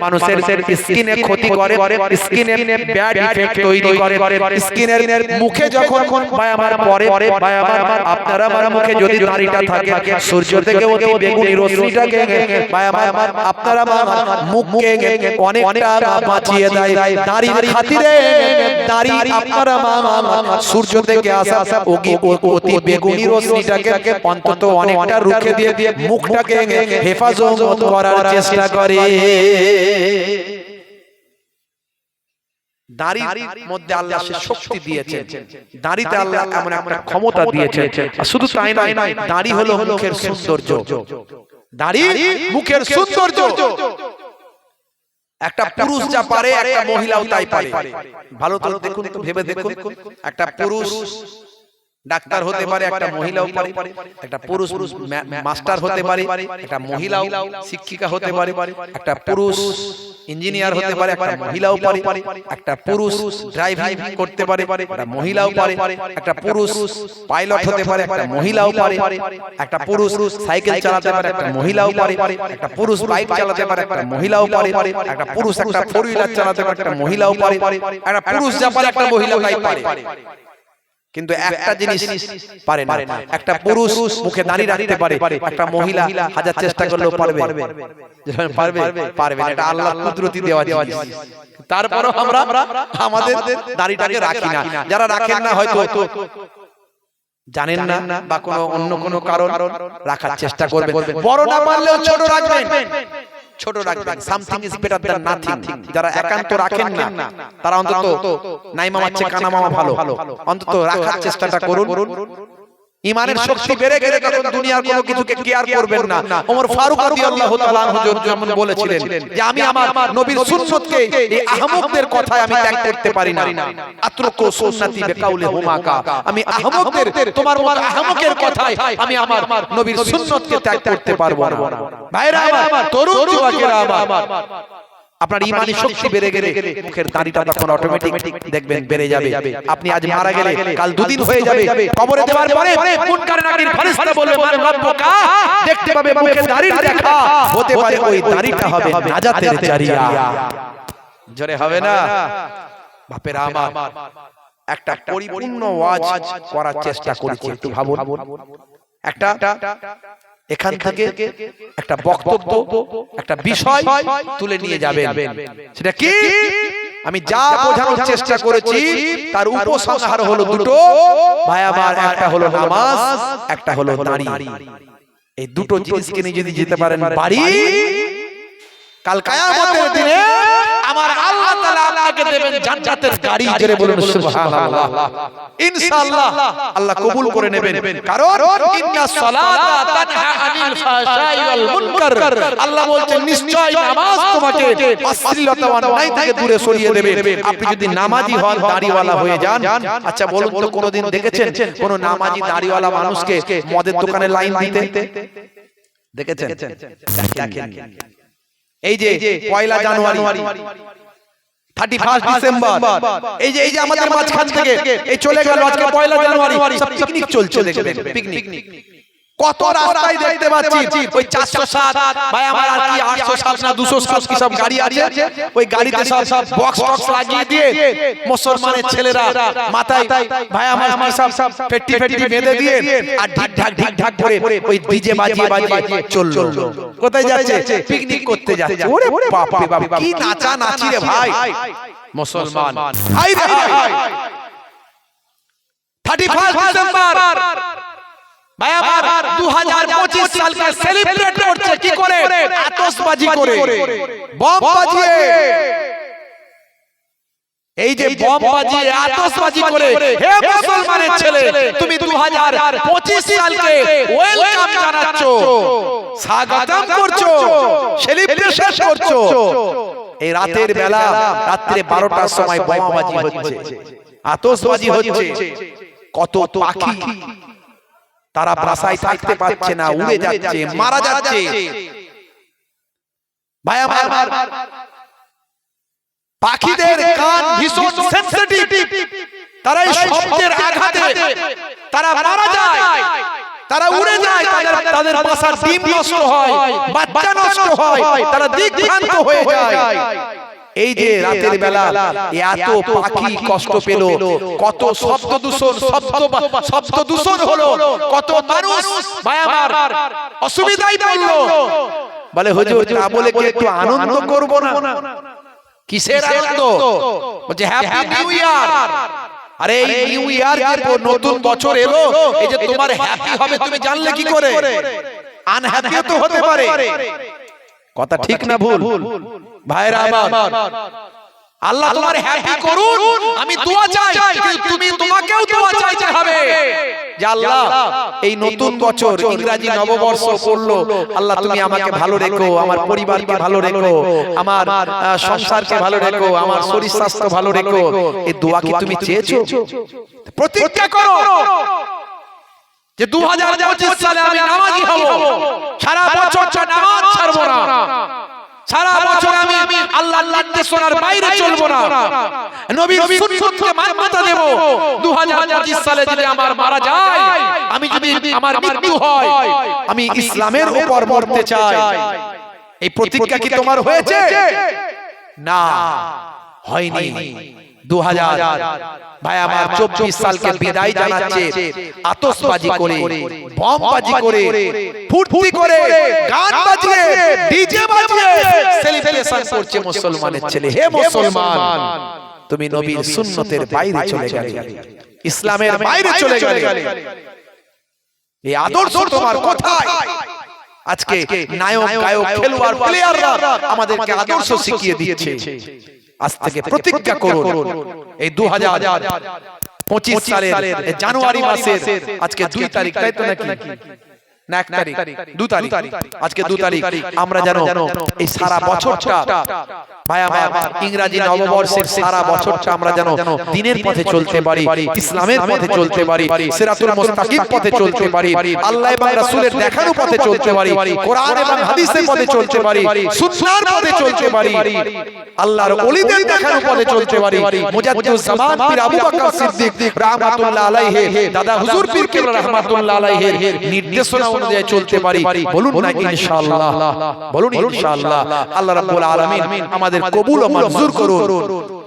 মানুষের স্কিনে ক্ষতি করে স্কিনে ব্যাড ইফেক্ট তৈরি করে স্কিনের মুখে যখন ভাই আমার পরে ভাই আমার আপনারা আমার মুখে যদি দাড়িটা থাকে সূর্য থেকে অতি বেগুনি রশ্মিটাকে ভাই আমার আপনারা আমার মুখকে অনেকটা বাঁচিয়ে দেয় দাড়ির খাতিরে দাড়ি আপনারা সূর্য থেকে আসা আসা অতি অতি বেগুনি রশ্মিটাকে অন্তত অনেকটা রুখে দিয়ে দিয়ে মুখটাকে হেফাজত করার চেষ্টা করে। দাড়ির মধ্যে আল্লাহ সে শক্তি দিয়েছেন। দাড়িতে আল্লাহ এমন একটা ক্ষমতা দিয়েছেন। শুধু তাই নয় দাড়ি হলো মুখের সৌন্দর্য। দাড়ি মুখের সৌন্দর্য। একটা পুরুষ যা পারে একটা মহিলাও তাই পারে। ভালো তো দেখুন তো ভেবে দেখুন। একটা পুরুষ ডাক্তার হতে পারে একটা মহিলাও পারে একটা পুরুষ মাস্টার হতে পারে একটা মহিলাও শিক্ষিকা হতে পারে একটা পুরুষ ইঞ্জিনিয়ার হতে পারে একটা মহিলাও পারে একটা পুরুষ ড্রাইভিং করতে পারে একটা মহিলাও পারে একটা পুরুষ পাইলট হতে পারে একটা মহিলাও পারে একটা পুরুষ সাইকেল চালাতে পারে একটা মহিলাও পারে একটা পুরুষ বাইক চালাতে পারে একটা মহিলাও পারে একটা পুরুষ একটা ফোর হুইলার চালাতে পারে একটা মহিলাও পারে একটা পুরুষ যা পারে একটা মহিলাও তাই পারে কিন্তু একটা জিনিস পারে না। একটা পুরুষ মুখে দাঁড়িয়ে রাখতে পারে একটা মহিলা হাজার চেষ্টা করলেও পারবে। পারবে। পারবে। এটা আল্লাহ কুদরতি দেওয়া জিনিস তারপরও আমরা আমাদের দাড়িটাকে রাখি না। যারা রাখেন না হয়তো জানেন না বা কোনো অন্য কোনো কারণ রাখার চেষ্টা করবেন। বড় না পারলেও ছোট রাখবেন। ছোট রাখবেন। Something is better than nothing যারা একান্ত রাখেন না তারা অন্তত নাই মামা চেয়ে কানা মামা ভালো। অন্তত রাখার চেষ্টাটা করুন। ইমানের শক্তি বেড়ে গেলে তখন দুনিয়ার কোনো কিছুকে কেয়ার করবেন না। ওমর ফারুক রাদিয়াল্লাহু তাআলা আনহু যেমন বলেছিলেন যে আমি আমার নবীর সুন্নতকে এই আহমকদের কথায় আমি ত্যাগ করতে পারি না। আত্রকু সুন্নতি বিকাউলি হুমাকা। আমি আহমকদের তোমার মত আহমকের কথায় আমি আমার নবীর সুন্নতকে ত্যাগ করতে পারব না। ভাইরা আমার তরুণ যুবকেরা আমার। আপনার ইমানি শক্তি বেড়ে গেলে মুখের দাড়িটা তখন অটোমেটিক দেখবেন বেড়ে যাবে। আপনি আজ মারা গেলে কাল দুদিন হয়ে যাবে। কবরে দেওয়ার পরে মুনকার নাকির ফেরেশতা বলবে মান রাব্বুকা দেখতে পাবে মুখের দাড়ির দেখা। হতে পারে ওই দাড়িটা হবে নাজাতের জারিয়া। জোরে হবে না? বাপের আমার। একটা পরিপূর্ণ ওয়াজ করার চেষ্টা করেছি একটু ভাবুন। একটা এখান থেকে একটা বক্তব্য একটা বিষয় তুলে নিয়ে যাবেন। সেটা কি? আমি যা বোঝানোর চেষ্টা করেছি তার উপসংহার হলো দুটো ভাই আমার একটা হলো নামাজ একটা হলো দাঁড়ি এই দুটো জিনিসকে নিয়ে যদি যেতে পারেন বাড়ি কাল কায়ামতের দিনে আপনাকে দেবেন জান্নাতের গাড়ি জোরে বলুন সুবহানাল্লাহ। ইনশাআল্লাহ আল্লাহ কবুল করে নেবেন। কারণ ইন্নাস সালাতা তানহা আনিল ফাহশাই ওয়াল মুনকার। আল্লাহ বলছেন নিশ্চয় নামাজ তোমাকে অশ্লীলতা ও অন্যায় থেকে দূরে সরিয়ে দেবে। আপনি যদি নামাজি হন দাড়িওয়ালা হয়ে যান। আচ্ছা বলুন তো কোনোদিন দেখেছেন? কোন নামাজি দাড়িওয়ালা মানুষকে মদের দোকানে লাইন দিতে? দেখেছেন? দেখেন। এই যে পয়লা জানুয়ারি থার্টি ফার্স্ট ডিসেম্বর এই যে এই যে আমাদের মাঝখান থেকে এই চলে গেল আজকে পয়লা জানুয়ারি। সব পিকনিক চলছে দেখবেন পিকনিক। কত রাস্তায় দেখতে পাচ্ছি। ওই চারশো সাত ভাই আমার আর কি আটশো সাত না দুশো সাত কি সব গাড়ি আছে। ওই গাড়িতে সব সব বক্স টক্স লাগিয়ে দিয়ে মুসলমানের ছেলেরা মাথায় ভাই আমার আমার সব সব পেটি পেটি বেঁধে দিয়ে আর ঢাক ঢাক ঢাক ঢাক করে ওই ডিজে বাজিয়ে বাজিয়ে চলল। কোথায় যাচ্ছে? পিকনিক করতে যাচ্ছে। ওরে বাপ বাপ কি নাচা নাচি রে ভাই। মুসলমান। হাই থার্টি ফার্স্ট ডিসেম্বর ভাই আমার 2025 সালকে সেলিব্রেট করছে কি করে? আতশবাজি করে। বম বাজিয়ে। এই যে বম বাজিয়ে আতশবাজি করে। হে মুসলমানের ছেলে তুমি 2025 সালকে ওয়েলকাম জানাচ্ছো। স্বাগতম করছ। সেলিব্রেশন করছ। এই রাতের বেলা রাত্রে 12টার সময় বোমাবাজি হচ্ছে। আতশবাজি হচ্ছে। কত পাখি। তারা বাসায় থাকতে পারছে না উড়ে যাচ্ছে মারা যাচ্ছে। ভাই আমার পাখিদের কান ভীষণ সেনসিটিভ তারা এই শব্দের আঘাতে তারা মারা যায়। তারা উড়ে যায় তাদের তাদের বাসার ডিম নষ্ট হয় বাচ্চা নষ্ট হয় তারা দিকভ্রান্ত হয়ে যায়। এই যে রাতের বেলা এত পাখি কষ্ট পেল কত শব্দ দূষণ শব্দ শব্দ দূষণ হলো কত মানুষ আমার অসুবিধায় পড়ল বলে হুজুর তা বলে কি একটু আনন্দ করব না? কিসের আনন্দ? বলছে হ্যাপি নিউ ইয়ার আরে এই নিউ ইয়ার নতুন বছর এলো। এই যে তোমার হ্যাপি হবে তুমি জানলে কি করে? আনহ্যাপি তো হতে পারে। কথা ঠিক না ভুল? ভাইরা আমার। আল্লাহ তোমার হ্যাপি করুন। আমি দোয়া চাই তুমি তোমাকেও দোয়া চাইতে হবে। যে আল্লাহ এই নতুন বছর ইংরেজি নববর্ষ পড়ল। আল্লাহ তুমি আমাকে ভালো রেখো আমার পরিবারকে ভালো রেখো আমার সংসারকে ভালো রেখো আমার শরীর স্বাস্থ্য ভালো রেখো। এই দোয়া কি তুমি চেয়েছো? প্রতিজ্ঞা করো। যে দু হাজার পঁচিশ সালে আমি নামাজি হব। সারা বছর নামাজ ছাড়বো না। সারা বছর আমি আল্লাহ নির্দেশ শোনার বাইরে চলবো না। নবীর সুন্নতকে মান্যতা দেব। 2025 সালে যদি আমার মারা যায় আমি যদি আমার মৃত্যু হয় আমি ইসলামের উপর মরতে চাই। এই প্রতিজ্ঞা কি তোমার হয়েছে? না। হয়নি। দু হাজার ভাই আমার চব্বিশ সালকে বিদায় জানাচ্ছে আতসবাজি করে বমবাজি করে ফুর্তি করে গান বাজিয়ে ডিজে বাজিয়ে সেলিব্রেশন করছে মুসলমানের ছেলে। হে মুসলমান তুমি নবীর সুন্নতের বাইরে চলে গেলে ইসলামের বাইরে চলে গেলে। এই আদর্শ তোমার কোথায় আজকে নায়ক গায়ক খেলোয়াড় প্লেয়াররা আমাদেরকে আদর্শ শিখিয়ে দিচ্ছে। আজ থেকে প্রতিজ্ঞা করুন। এই দু হাজার পঁচিশ সালের জানুয়ারি মাসের আজকে দুই তারিখ তাই তো নাকি? না এক তারিখ দু তারিখ। আজকে দু তারিখ। আমরা জানো এই সারা বছরটা ভাই আমার ইংরাজি নববর্ষের সারা বছরটা আমরা যেন দিনের পথে চলতে পারি ইসলামের পথে চলতে পারি সিরাতুল মুস্তাকিম পথে চলতে পারি আল্লাহ এবং রাসূলের দেখানো পথে চলতে পারি কোরআন এবং হাদিসের পথে চলতে পারি সুন্নাহর পথে চলতে পারি আল্লাহর ওলিদের দেখানো পথে চলতে পারি মুজাদ্দিদ জামান পীর আবু বকর সিদ্দিক রাহমাতুল্লাহ আলাইহি দাদা হুজুর পীর কেবলা রাহমাতুল্লাহ আলাইহির নির্দেশনা অনুযায়ী চলতে পারি। বলুন না ইনশাআল্লাহ। বলুন ইনশাআল্লাহ। আল্লাহ রাব্বুল আলামিন আমাদের কবুল ও মঞ্জুর করুন।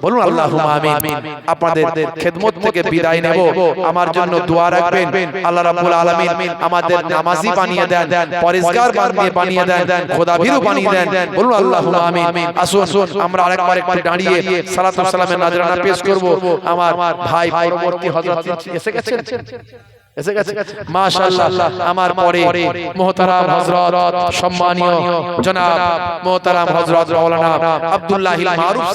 বলুন আল্লাহুম্মা আমিন। আপনাদের খেদমত থেকে বিদায় নেব। আমার জন্য দোয়া রাখবেন। আল্লাহ রাব্বুল আলামিন আমাদের নামাজি বানিয়ে দেন পরেশগার বানিয়ে বানিয়ে দেন খোদাভীরু বানিয়ে দেন। বলুন আল্লাহুম্মা আমিন। আসুন আমরা আরেকবার একটু দাঁড়িয়ে সালাতু সালামের নাজরানা পেশ করব। আমার ভাই পরবর্তী হযরত এসে গেছেন। এসে গেছে মাশাআল্লাহ আমার পরে মুহতারাম হযরত সম্মানীয় জনাব মোহতারাম হযরত মাওলানা আব্দুল্লাহ মারুফ